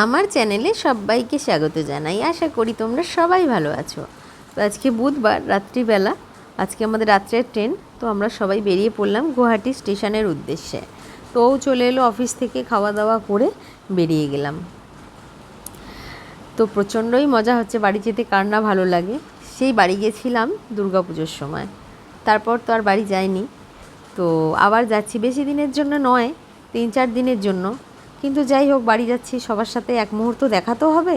আমার চ্যানেলে সবাইকে স্বাগত জানাই। আশা করি তোমরা সবাই ভালো আছো। তো আজকে বুধবার, রাত্রিবেলা, আজকে আমাদের রাত্রের ট্রেন, তো আমরা সবাই বেরিয়ে পড়লাম গুয়াহাটি স্টেশনের উদ্দেশ্যে। তো ও চলে এলো অফিস থেকে খাওয়া দাওয়া করে বেরিয়ে গেলাম। তো প্রচণ্ডই মজা হচ্ছে, বাড়ি যেতে কার না ভালো লাগে। সেই বাড়ি গেছিলাম দুর্গাপুজোর সময়। তারপর তো আর বাড়ি যাইনি। তো আবার যাচ্ছি, বেশি দিনের জন্য নয়, তিন চার দিনের জন্য। কিন্তু যাই হোক, বাড়ি যাচ্ছি, সবার সাথে এক মুহূর্ত দেখা তো হবে,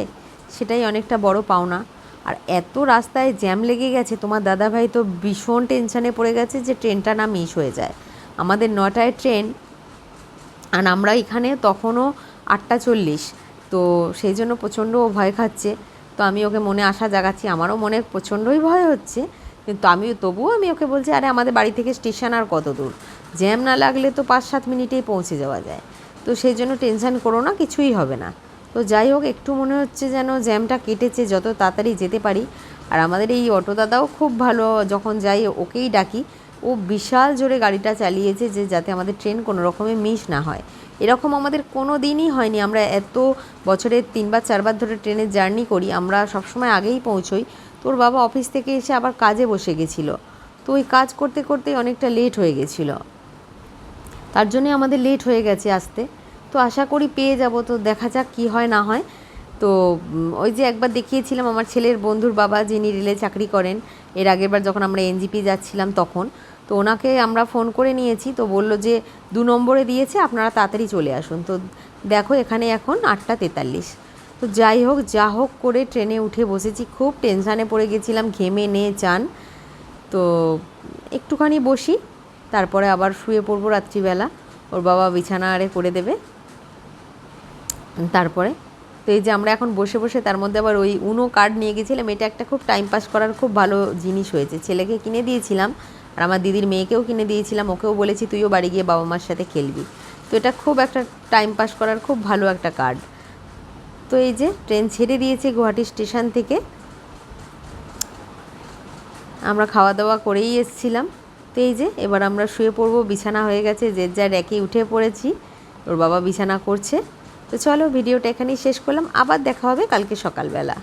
সেটাই অনেকটা বড় পাওনা। আর এত রাস্তায় জ্যাম লেগে গেছে, তোমার দাদাভাই তো ভীষণ টেনশানে পড়ে গেছে যে ট্রেনটা না মিস হয়ে যায়। আমাদের নটায় ট্রেন, আর আমরা এখানে তখনও আটটা চল্লিশ, তো সেই জন্য প্রচণ্ড ও ভয় খাচ্ছে। তো আমি ওকে মনে আশা জাগাচ্ছি, আমারও মনে প্রচণ্ডই ভয় হচ্ছে, কিন্তু আমি তবুও আমি ওকে বলছি, আরে আমাদের বাড়ি থেকে স্টেশন আর কত দূর? জ্যাম না লাগলে তো পাঁচ সাত মিনিটেই পৌঁছে যাওয়া যায়। তো সেই জন্য টেনশান করো না, কিছুই হবে না। তো যাই হোক, একটু মনে হচ্ছে যেন জ্যামটা কেটেছে, যত তাড়াতাড়ি যেতে পারি। আর আমাদের এই অটো দাদাও খুব ভালো, যখন যাই ওকেই ডাকি, ও বিশাল জোরে গাড়িটা চালিয়েছে যে যাতে আমাদের ট্রেন কোনো রকমে মিস না হয়। এরকম আমাদের কোনো দিনই হয়নি, আমরা এত বছরে তিনবার, চারবার ধরে ট্রেনের জার্নি করি, আমরা সবসময় আগেই পৌঁছোই। তোর বাবা অফিস থেকে এসে আবার কাজে বসে গেছিল। তো ওই কাজ করতে করতেই অনেকটা লেট হয়ে গেছিল। তার জন্যে আমাদের লেট হয়ে গেছে আসতে। তো আশা করি পেয়ে যাব। তো দেখা যাক কী হয়, না হয়। তো ওই যে একবার দেখিয়েছিলাম আমার ছেলের বন্ধুর বাবা যিনি রেলে চাকরি করেন, এর আগেরবার যখন আমরা এনজিপি যাচ্ছিলাম তখন, তো ওনাকে আমরা ফোন করে নিয়েছি। তো বলল যে, দু নম্বরে দিয়েছে, আপনারা তাড়াতাড়ি চলে আসুন। তো দেখো, এখানে এখন আটটা তেতাল্লিশ। তো যাই হোক, যা হোক করে ট্রেনে উঠে বসেছি। খুব টেনশানে পড়ে গেছিলাম, ঘেমে নে, চান। তো একটুখানি বসি। তারপরে আবার শুয়ে পড়ব রাত্রিবেলা। ওর বাবা বিছানা আরে করে দেবে। তারপরে তো এই যে আমরা এখন বসে বসে তার মধ্যে আবার ওই উনো কার্ড নিয়ে গেছিলাম। এটা একটা খুব টাইম পাস করার খুব ভালো জিনিস হয়েছে। ছেলেকে কিনে দিয়েছিলাম আর আমার দিদির মেয়েকেও কিনে দিয়েছিলাম। ওকেও বলেছি, তুইও বাড়ি গিয়ে বাবা মার সাথে খেলবি। তো এটা খুব একটা টাইম পাস করার খুব ভালো একটা কার্ড তো এই যে ট্রেন ছেড়ে দিয়েছে গুয়াহাটি স্টেশন থেকে। আমরা খাওয়া দাওয়া করেই এসছিলাম। তো এই যে, এবার আমরা শুয়ে পড়ব, বিছানা হয়ে গেছে, যে যা র্যাকে উঠে পড়েছি, ওর বাবা বিছানা করছে। তো চলো, ভিডিওটা এখানেই শেষ করলাম, আবার দেখা হবে কালকে সকালবেলা।